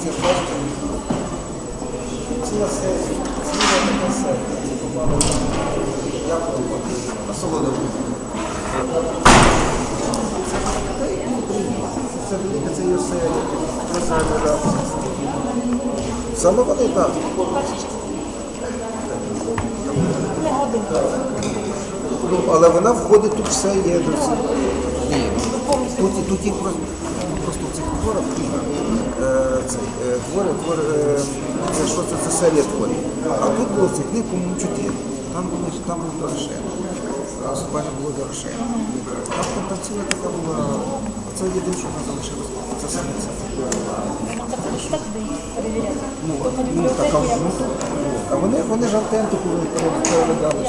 віце-фактор. Ціла сесія, ціла така Це велике, це є все. Саме вони так. Ну, але вона входить, тут все є. Тут їх просто цей, е, твори, твори, е, це що це, це серія творів. А тут було цих книг, по-моєму, чотири. Там було там було Дорошен. Собака було Дорошен. Там, там, там ціла така була. Це єдине, що в нас залишилось. Це саме це. Перевіряти. Ну, ну, так, а, ну, а вони, вони ж автентику передали.